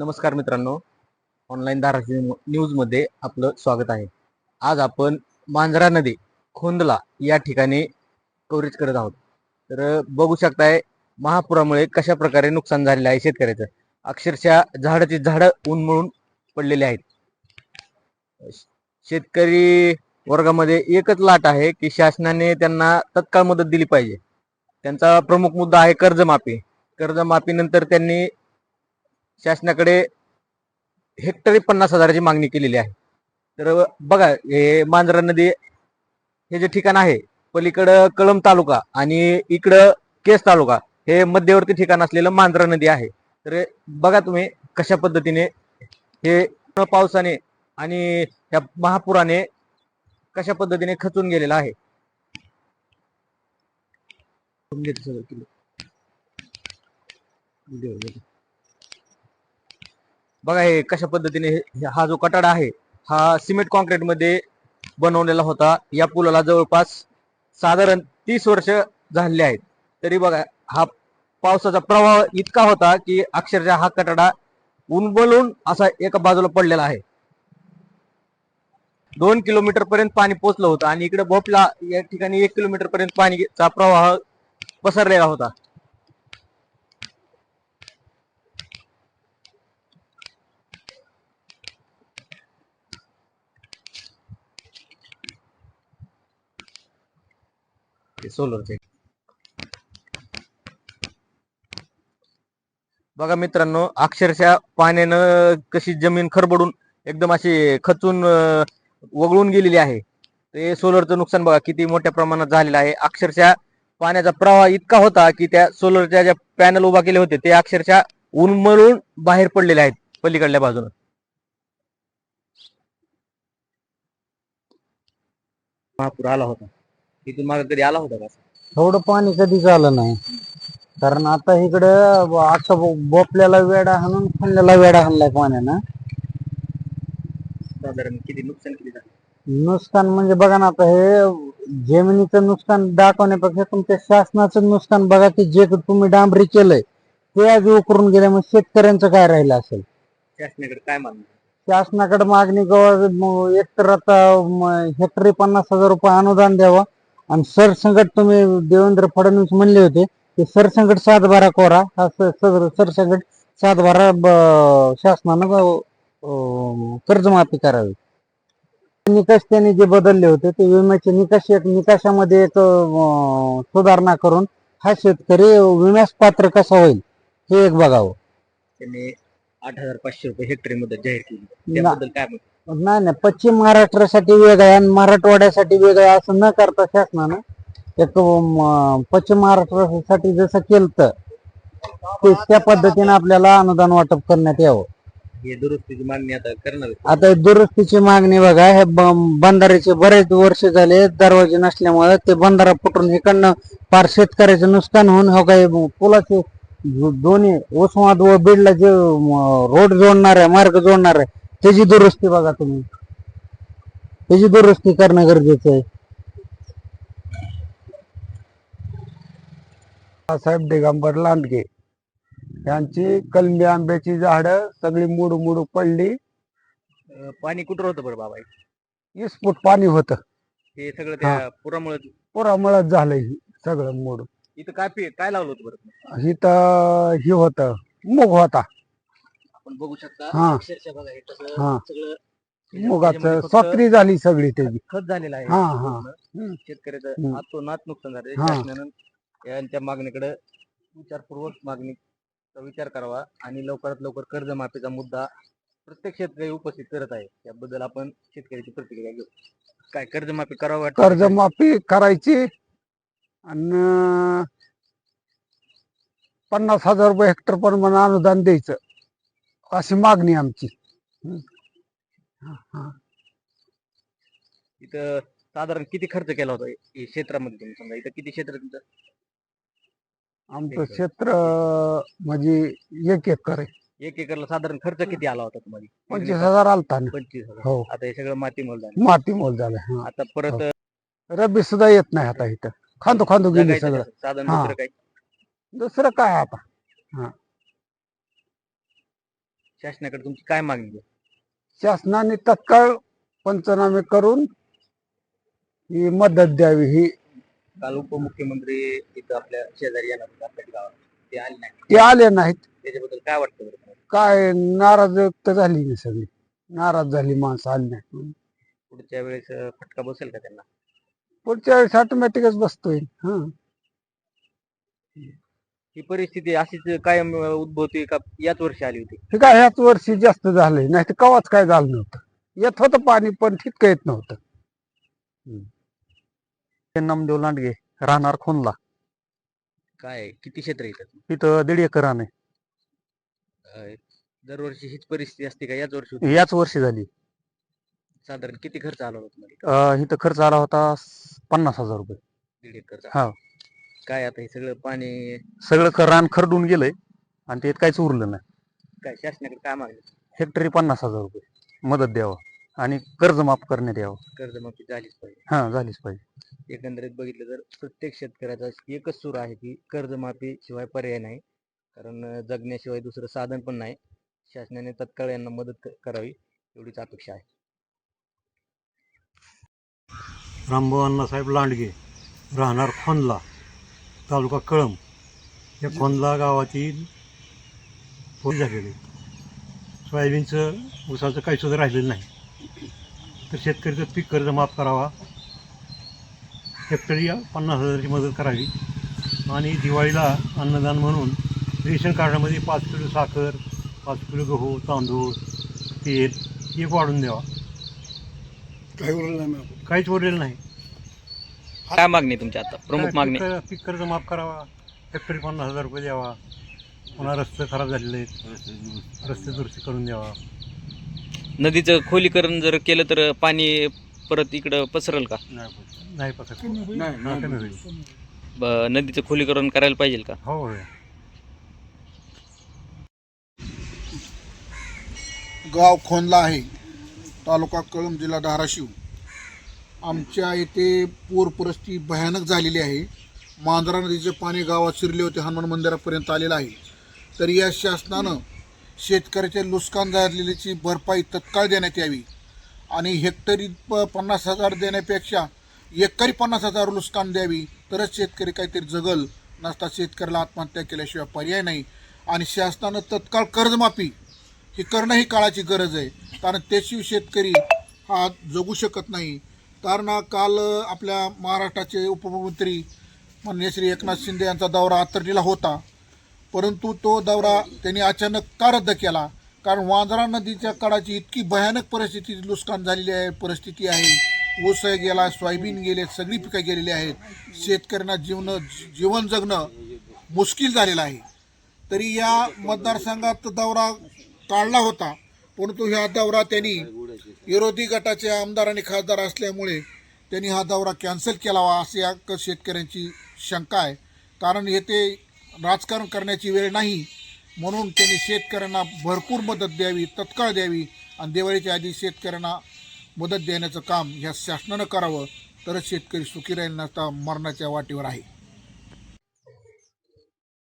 नमस्कार मित्रांनो. ऑनलाईन धाराशिव न्यूजमध्ये आपलं स्वागत आहे. आज आपण मांजरा नदी खोंदला या ठिकाणी कव्हरेज करत आहोत. तर बघू शकताय महापुरामुळे कशा प्रकारे नुकसान झालेलं आहे शेतकऱ्याचं. अक्षरशः झाडाची झाडं उन्मळून पडलेली आहेत. शेतकरी वर्गामध्ये एकच लाट आहे की शासनाने त्यांना तत्काळ मदत दिली पाहिजे. त्यांचा प्रमुख मुद्दा आहे कर्जमाफी. कर्जमाफीनंतर त्यांनी शासनाकडे हेक्टरी पन्नास हजाराची मागणी केलेली आहे. तर बघा हे मांजरा नदी हे जे ठिकाण आहे पलीकडं कळम तालुका आणि इकडं केस तालुका हे मध्यवर्ती ठिकाण असलेलं मांजरा नदी आहे. तर बघा तुम्ही कशा पद्धतीने हे पावसाने आणि या महापुराने कशा पद्धतीने खचून गेलेलं आहे. बघा हे कशा पद्धतीने हे- हा जो कटाडा आहे हा सिमेंट कॉन्क्रीटमध्ये बनवलेला होता. या पुलाला जवळपास साधारण तीस वर्ष झालेली आहेत. तरी बघा हा पावसाचा प्रवाह इतका होता की अक्षरशः हा कटाडा उन्बलून असा एका बाजूला पडलेला आहे. दोन किलोमीटर पर्यंत पाणी पोचलं होतं आणि इकडे भोपला या ठिकाणी एक किलोमीटर पर्यंत पाणीचा प्रवाह पसरलेला होता. सोलरचे बघा मित्रांनो अक्षरशः पाण्यानं कशी जमीन खरबडून एकदम अशी खचून वगळून गेलेली आहे. ते सोलरचं नुकसान बघा किती मोठ्या प्रमाणात झालेलं आहे. अक्षरशः पाण्याचा प्रवाह इतका होता की त्या सोलरच्या ज्या पॅनल उभा केले होते ते अक्षरशः उन्मळून बाहेर पडलेले आहेत पलीकडल्या बाजूनं. महापूर आला होता. तिथून मागे कधी आला होता का? थोडं पाणी कधीच आलं नाही. कारण आता इकडं आता बोपल्याला वेडा हाणून खाल्ल्याला वेडा हाणलाय पाण्यानं. साधारण किती नुकसान किती झालं? नुकसान म्हणजे बघा ना आता हे जमिनीचं नुकसान दाखवण्यापेक्षा तुमच्या शासनाचं नुकसान बघा की जे तुम्ही डांबरी केलंय ते आज उकरून गेले मग शेतकऱ्यांचं काय राहिलं असेल? शासनाकडे काय मागणी? शासनाकडे मागणी गवा एकतर आता हेक्टरी पन्नास हजार रुपये अनुदान द्यावं आणि सरसंकट तुम्ही देवेंद्र फडणवीस म्हणले होते की सरसंकट सातबारा कोरा हा स- सर- सरसंकट सातबारा ब- शासनानं कर्जमाफी करावी. निकष त्यांनी जे बदलले होते ते विम्याचे निकष एक निकषामध्ये एक सुधारणा करून हा शेतकरी विम्यास पात्र कसा होईल हे एक बघावं. त्यांनी आठ हजार पाचशे रुपये हेक्टरी मदत जाहीर केली. त्याबद्दल काय? नाही नाही पश्चिम महाराष्ट्रासाठी वेगळं आहे आणि मराठवाड्यासाठी वेगळं आहे असं न करता शासनानं एक म, पश्चिम महाराष्ट्रासाठी जसं केलं ते त्या पद्धतीने आपल्याला अनुदान वाटप करण्यात यावं हे दुरुस्तीची मागणी आता करणार. आता हे दुरुस्तीची मागणी बघा हे ब- बंधाऱ्याचे बरेच वर्ष झाले दरवाजे नसल्यामुळे ते बंधारा फुटून इकडनं पार शेतकऱ्याचं नुकसान होऊन हो काय पुलाचे दोन्ही उस्माद व बीडला जे रोड जोडणार आहे मार्ग जोडणार आहे त्याची दुरुस्ती बघा तुम्ही. त्याची दुरुस्ती करणं गरजेचं आहे. साहेब दिगंबर लांडगे यांची कलमी आंब्याची झाडं सगळी मुडू मुडू पडली. अं, पाणी कुठं होतं बरं बाबा? वीस फूट पाणी होतं. हे सगळं त्या पुरामुळे पुरामुळेच झालं हे सगळं मोड. इथं काय पी काय लावलं होतं बरं? इथं हे होतं मूग होता. आपण बघू शकता हा. अक्षरशः बघा हे कसं हा. सगळं मुगाचं त्याच्यामध्ये फक्त स्वत्री झाली सगळी त्याची खत झालेलं आहे हा, हा. पूर्ण. हम्म. शेतकऱ्याचं हम्म. आतोनात नुकसान झालं हा. शासनानं यांच्या मागणीकडे विचारपूर्वक मागणीचा विचार करावा आणि लवकरात लवकर कर्जमाफीचा मुद्दा प्रत्येक शेतकरी उपस्थित करत आहे त्याबद्दल आपण शेतकऱ्याची प्रतिक्रिया घेऊ काय कर्जमाफी करावं वाटतं? कर्जमाफी करायची आणि पन्नास हजार रुपये हेक्टर प्रमाणे अनुदान द्यायचं अशी मागणी आमची. हा, हा. इथं साधारण किती खर्च केला होता हे क्षेत्रामध्ये तुम्ही समजा इथं किती क्षेत्र आहे तुमचं आमचं. क्षेत्र म्हणजे एक एकर आहे एक एकरला साधारण खर्च किती आला होता तुम्हाला पंचवीस हजार आलता ना पंचवीस हजार हो आता हे सगळं माती मोल झालं माती मोल झालं हा. आता परत हो. रब्बी सुद्धा येत नाही आता इथं खांदो खांदो गेली जगायचं सगळं कसं? हा. दुसरं काही दुसरं काय आता शासनाकडे तुमची काय मागणी आहे? शासनाने तत्काळ पंचनामे करून ही मदत द्यावी ही. काल उपमुख्यमंत्री इथं आपल्या शेजारी येणार होते आपल्या गावात. ते आले नाही ते आले नाहीत. त्याच्याबद्दल काय वाटतं बरं तुम्हाला? काय नाराज व्यक्त झाली नाही सगळी. नाराज झाली माणसं आली नाही पुढच्या वेळेस अं, फटका बसेल का त्यांना? पुढच्या वेळेस ऑटोमॅटिकच बसतोय. हा. ही परिस्थिती अशीच कायम उद्भवते का याच वर्षी आली होती? हे काय ह्याच वर्षी जास्त झालंय? नाही तर कवाच काय झालं नव्हतं. येत होतं पाणी पण तितकं येत नव्हतं. नामदेव लांडगे राहणार खोनला. काय आहे? किती क्षेत्र येतात? तिथं दीड एकर रान आहे. दरवर्षी हीच परिस्थिती असते का याच वर्षी होती? याच वर्षी झाली. साधारण किती खर्च आला होता तुम्हाला? अं, इथं खर्च आला होता स- पन्नास हजार रुपये. दीड एकरचा? हा. काय आता हे सगळं पाणी सगळं क- रान खरडून गेलंय आणि त्यात काहीच उरलं नाही. काय शासनाकडे काय मागणी हेक्टरी पन्नास हजार रुपये. मदत द्यावं आणि कर्ज माफ करण्यात यावं. कर्जमाफी झालीच पाहिजे. हा झालीच पाहिजे. एकंदरीत बघितलं तर प्रत्येक शेतकऱ्याचा एकच सूर आहे की कर्जमाफी शिवाय पर्याय नाही. कारण अं, जगण्याशिवाय दुसरं साधन पण नाही. शासनाने तत्काळ यांना मदत क- करावी एवढीच अपेक्षा आहे. रामभाऊ अण्णासाहेब लांडगे राहणार खोनला. तालुका कळंब या खोनला गावातील फोन झालेले. सोयाबीनचं ऊसाचं काही सुद्धा राहिलेलं नाही. तर शेतकऱ्याचं पीक कर्ज माफ करावा. हेक्टरी पन्नास हजाराची मदत करावी. आणि दिवाळीला अन्नदान म्हणून रेशन कार्डामध्ये पाच किलो साखर पाच किलो गहू तांदूळ तेल एक वाढून द्यावा. काहीच उरलेलं नाही. काय मागणी तुमची आता? प्रमुख मागणी? पीक पीक कर्ज माफ करावा हेक्टरी पन्नास हजार रुपये द्यावा. पुन्हा रस्ते खराब झालेले आहेत. रस्ते दुरुस्ती करून द्यावा. नदीचं खोलीकरण जर केलं तर पाणी परत इकडं पसरल का? नाही कमी होईल? ब- नदीचं खोलीकरण करायला पाहिजे का? हो होय गाव खोनला आहे. तालुका कळंब जिल्हा धाराशिव. आमच्या येथे पूर परिस्थिती भयानक झालेली आहे. मांजरा नदीचे पाणी गावात शिरले होते हनुमान मंदिरापर्यंत आलेलं आहे. तर या शासनानं शेतकऱ्याच्या नुकसान झालेल्याची भरपाई तत्काळ देण्यात यावी. आणि हेक्टरी प पन्नास हजार देण्यापेक्षा एकरी पन्नास हजार नुकसान द्यावी. तरच शेतकरी काहीतरी जगल नसता शेतकऱ्याला आत्महत्या केल्याशिवाय पर्याय नाही. आणि शासनानं तत्काळ कर्जमाफी ही करणं ही काळाची गरज आहे. कारण त्याशिवाय शेतकरी हा जगू शकत नाही. कारण काल आपल्या महाराष्ट्राचे उपमुख्यमंत्री माननीय श्री एकनाथ शिंदे यांचा दौरा आतर्डीला होता. परंतु तो दौरा त्यांनी अचानक का रद्द केला? कारण वांद्रा नदीच्या काळाची इतकी भयानक परिस्थिती नुकसान झालेली आहे परिस्थिती आहे. ऊस गेला सोयाबीन गेले सगळी पिकं गेलेली आहेत. शेतकऱ्यांना जीवन जीवन जगणं मुश्किल झालेलं आहे. तरी या मतदारसंघात दौरा काढला होता. परंतु ह्या दौरा त्यांनी विरोधी गटाचे आमदार आणि खासदार असल्यामुळे त्यांनी हा दौरा कॅन्सल केलावा अशी या क- शेतकऱ्यांची शंका आहे. कारण येथे राजकारण करण्याची वेळ नाही. म्हणून त्यांनी शेतकऱ्यांना भरपूर मदत द्यावी तत्काळ द्यावी आणि दिवाळीच्या आधी शेतकऱ्यांना मदत देण्याचं काम ह्या शासनानं करावं. तरच शेतकरी सुखी राहील नसता मरणाच्या वाटेवर आहे.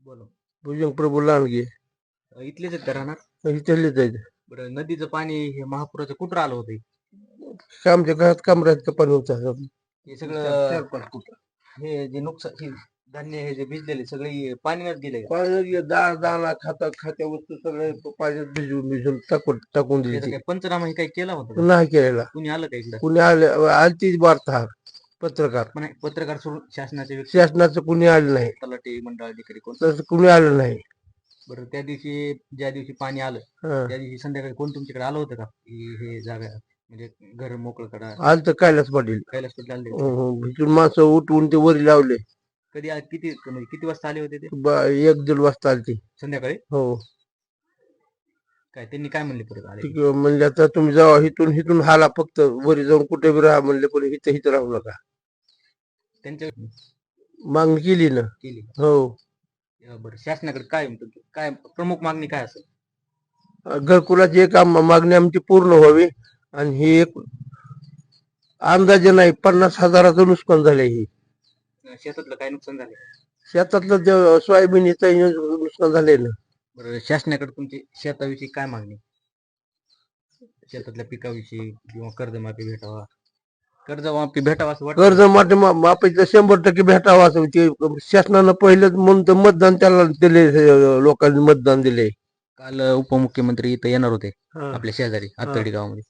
बोला. भुजंग प्रभू लांडगे. इथलेच आहेत राहणार? इथलेच आहेत. बरं नदीचं पाणी हे महापुराचं कुठं आलं होतं? आमच्या घरात कमरात पाणी होतं. हे सगळं हे जे नुकसान हे धान्य हे जे भिजलेले सगळे पाण्यात गेले? पाणी दाळ दाणा खाता खात्या वस्तू सगळे पाण्यात भिजून भिजून टाकून टाकून दिली. पंचनामा हे काही केला होता? नाही केलेला. कुणी आलं का इकडं? कुणी आले आलतीच वार्ता पत्रकार. पण पत्रकार सोडून शासनाचे शासनाचं कुणी आलं नाही. तलाठी मंडळ अधिकारी कोण? कुणी आलं नाही. बरं त्या दिवशी ज्या दिवशी पाणी आलं हं. त्या दिवशी संध्याकाळी कोण तुमच्याकडे आलं होतं का? की हे जागा म्हणजे घर मोकळं करा? आलं तर कैलास पाटील. कैलास पाटील आले होते. हं, भिजून माणसं उठवून ते वरी लावले. कधी आ- किती म्हणजे किती वाजता आले होते ते? ब- एक दीड वाजता आलती संध्याकाळी? हो. काय त्यांनी काय म्हणले परत आले? ठीक आहे. म्हणजे आता तुम्ही जावा इथून इथून हाला फक्त वरी जाऊन कुठे बी राहा म्हणले पण इथं इथं राहू नका. त्यांच्या मागणी केली ना. केली. हो. बरं. शासनाकडे काय म्हणतो काय प्रमुख मागणी काय असेल? घरकुलाची एक आम- मागणी आमची पूर्ण व्हावी आणि ही एक अंदाजे नाही पन्नास हजाराचं नुकसान झालंय ही. शेतातलं काय नुकसान झालं शेतातलं जे सोयाबीनचं नुकसान झालंय ना. बरं शासनाकडे तुमची शेताविषयी काय मागणी? शेतातल्या पिकाविषयी किंवा कर्जमाफी भेटावा. कर्जमाफी भेटावा असं वाटतं? कर्ज माटे मापायचं शंभर टक्के भेटावं असं ते शासनानं पहिलेच म्हणून तर मतदान त्याला दिले अं, लोकांनी मतदान दिले. काल उपमुख्यमंत्री इथं येणार होते आपल्या शेजारी आतर्डी गावामध्ये.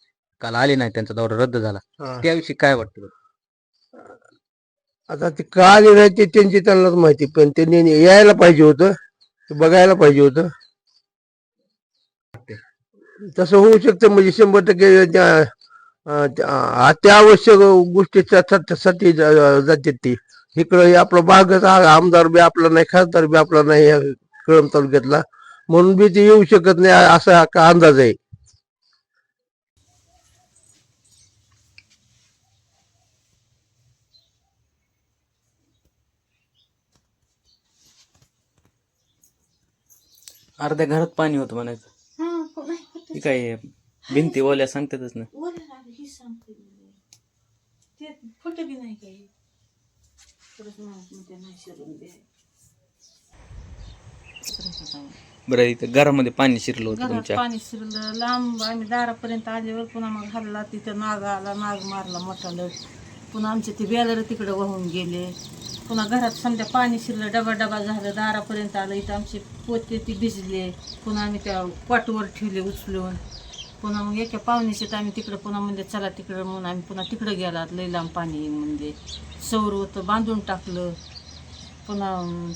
काल आले नाही त्यांचा दौरा रद्द झाला. त्याविषयी काय वाटतं? बरं? आता ते का आले नाही ते त्यांची त्यांनाच माहिती पण त्यांनी यायला पाहिजे होतं ते बघायला पाहिजे होतं. तसं होऊ शकतं म्हणजे शंभर टक्के त्या- अत्यावश्यक गोष्टीसाठी जाते ती. इकडं हे आपला भागच हा आमदार बी आपला नाही खासदार बी आपला नाही या कळम तालुक्यातला. म्हणून बी ते येऊ शकत नाही असा का अंदाज आहे. अर्ध्या घरात पाणी होतं म्हणायचं. हा आहे भिंती ओल्या सांगतातच ना. ही सांगते. ते फोटो बी नाही काही परत माणूस म्हणते नाही शिरून दे बरं इथं घरामध्ये पाणी शिरलं होतं घरात तुमच्या पाणी शिरलं लांब आम्ही दारापर्यंत आल्यावर पुन्हा मग हल्ला तिथं नाग आला नाग मारला मोठालं पुन्हा आमचे ते बेलर तिकडे वाहून गेले पुन्हा घरात समजा पाणी शिरलं डबा डबा झालं दारापर्यंत आलं इथं आमचे पोते ती भिजले पुन्हा आम्ही त्या पाटवर ठेवले उचलून पुन्हा मग एका पाहुणीचे आम्ही तिकडं पुन्हा म्हणजे चला तिकडं म्हणून आम्ही पुन्हा तिकडं गेला. लई लांब पाणी म्हणजे सौर होतं बांधून टाकलं. पुन्हा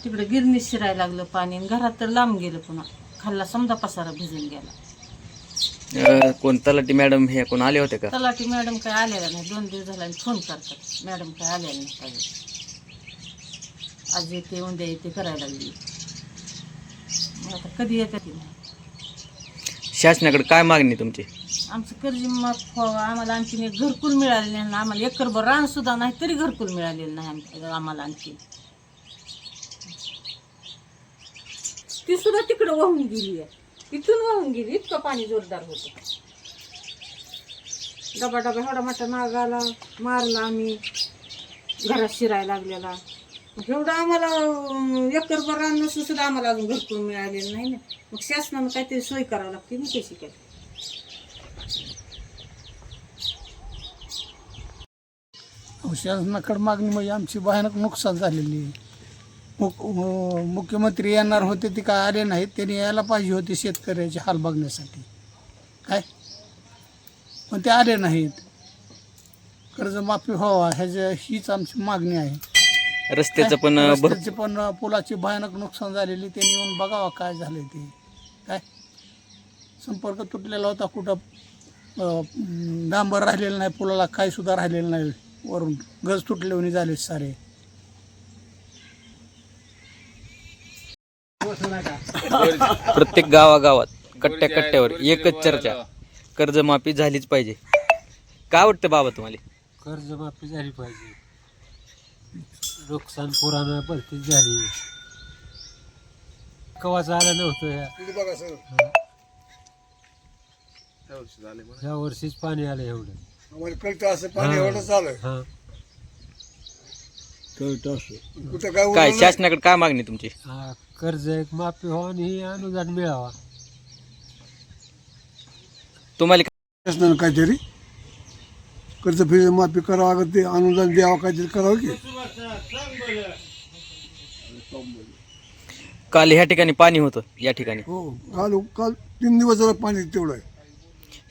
तिकडं गिरणी शिरायला लागलं पाणी आणि घरात तर लांब गेलं पुन्हा. खाल्ला समजा पसारा भिजून गेला. कोण तलाठी मॅडम हे कोण आले होते का? तलाठी मॅडम काय आलेला नाही. दोन दिवस झाला आणि फोन करतात. मॅडम काय आलेल्या नाही काही. आज येते उद्या येते करायला लागली. मग आता कधी येते ती? नाही शासनाकडे काय मागणी तुमची? आमचं कर्ज माफ व्हावं. आम्हाला आणखीन एक घरकुल मिळालेलं नाही आम्हाला एकरभर रान सुद्धा नाही तरी घरकुल मिळालेलं नाही आम- आम्हाला आणखी ती सुद्धा तिकडं वाहून गेली आहे. इथून वाहून गेली इतकं पाणी जोरदार होतं. डबा डबा एवढा मोठा नाग आला मारला आम्ही. घरात शिरायला लागलेला. एवढं आम्हाला एकर एकरभर रान सुद्धा आम्हाला अजून घरकुल मिळालेलं नाही ना. मग शासनानं काहीतरी सोय करावं लागते ना कशी काय शासनाकडे मागणी म्हणजे आमची भयानक नुकसान झालेली आहे. मुक अं, मुख्यमंत्री येणार होते ते काय आले नाहीत त्यांनी यायला पाहिजे होते शेतकऱ्याचे हाल बघण्यासाठी. काय? पण ते आले नाहीत. कर्जमाफी व्हावा ह्याच्या हीच आमची मागणी आहे. रस्त्याचं पण भर रस्त्याचे पण पुलाची भयानक नुकसान झालेली त्यांनी येऊन बघावा काय झालंय ते. काय? संपर्क तुटलेला होता कुठं अं, डांबर राहिलेलं नाही पुलाला काही सुद्धा राहिलेलं नाही वरून. गज तुटले झाले सारे. प्रत्येक गावागावात कट्ट्या कट्ट्यावर एकच चर्चा. कर्जमाफी झालीच पाहिजे. काय वाटतं बाबा तुम्हाला? कर्जमाफी झाली पाहिजे. नुकसान पुराणं भरतीच झाली. कवाच आलं नव्हतं ह्या ह्या वर्षीच पाणी आलं एवढं. आम्हाला कळतं असं पाणी एवढं चालू हा. कुठं काय काय शासनाकडे काय मागणी तुमची? हा कर्ज एक माफी व्हावं आणि हे अनुदान मिळावा. तुम्हाला शासनानं काहीतरी कर्ज फी माफी करावं अगं ते अनुदान द्यावं काहीतरी करावं की? काल ह्या ठिकाणी पाणी होतं या ठिकाणी. हो काल काल तीन दिवस झालं पाणी तेवढं आहे.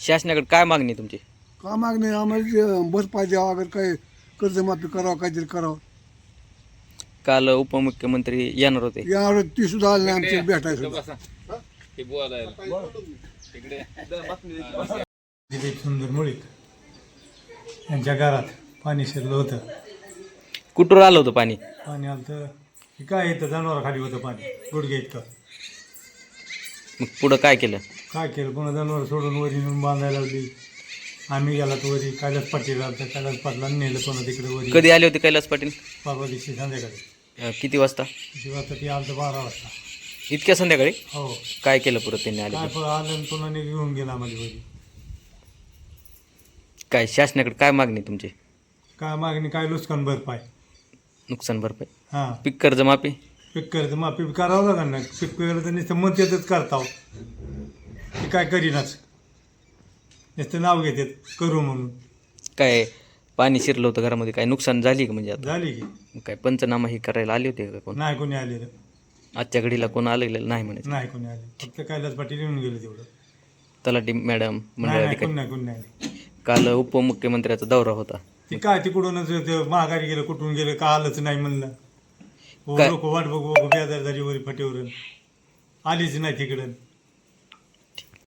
शासनाकडे काय मागणी तुमची? का मागणी आम्हाला जे भरपाई द्यावं अगर काही कर्जमाफी करावं काहीतरी करावं. काल उपमुख्यमंत्री येणार होते. यावर ती सुद्धा आली नाही आमच्या भेटायला सुद्धा. दिलीप सुंदर मुळीक. यांच्या घरात पाणी शिरलं होतं. कुठून आलं होतं पाणी? पाणी आलं तर हे काय येतं जनावर होतं पाणी? गुडघे इतकं. मग पुढं काय केलं? काय केलं? पुन्हा जनावर सोडून वरी नेऊन बांधायला लावली. आम्ही गेला तर वरी कैलास पाटील आलं तर कैलास पाटलांनी नेलं पुन्हा तिकडे वरी. कधी आले होते कैलास पाटील? परवा दिवशी संध्याकाळी. अं, किती वाजता? किती वाजता? ती आलं तर बारा वाजता. इतक्या संध्याकाळी? हो. काय केलं परत त्यांनी आले काय आलं आणि पुन्हा निघ- घेऊन गेला आम्हाला वरी. काय शासनाकडे काय मागणी तुमची? काय मागणी काय लुचकान भरपाय नुकसान भरपाई? हां. पीक कर्ज माफी? पीक कर्ज माफी करावं लागेल ना. पीक कर्ज नुसतं मत येतच करताव. ते काय करीनाच. नुसतं नाव घेतात करू म्हणून. काय पाणी शिरलं होतं घरामध्ये? काय नुकसान झाली का म्हणजे आता? झाली की. काय पंचनामा ही करायला आले होते का कोण? नाही कोणी आलेलं आजच्या घडीला कोण आलेलं नाही म्हणे नाही कोणी आले. फक्त कैलास पाटील येऊन गेले तेवढं. तलाठी मॅडम नाही कोणी नाही कोणी नाही काल उपमुख्यमंत्र्याचा दौरा होता. ते काय तिकडूनच ते महागारी गेलं कुठून गेलं का आलंच नाही म्हणलं. काय? लोक वाट बघू बघू झाली वरी फाटीवर आलीच नाही तिकडं.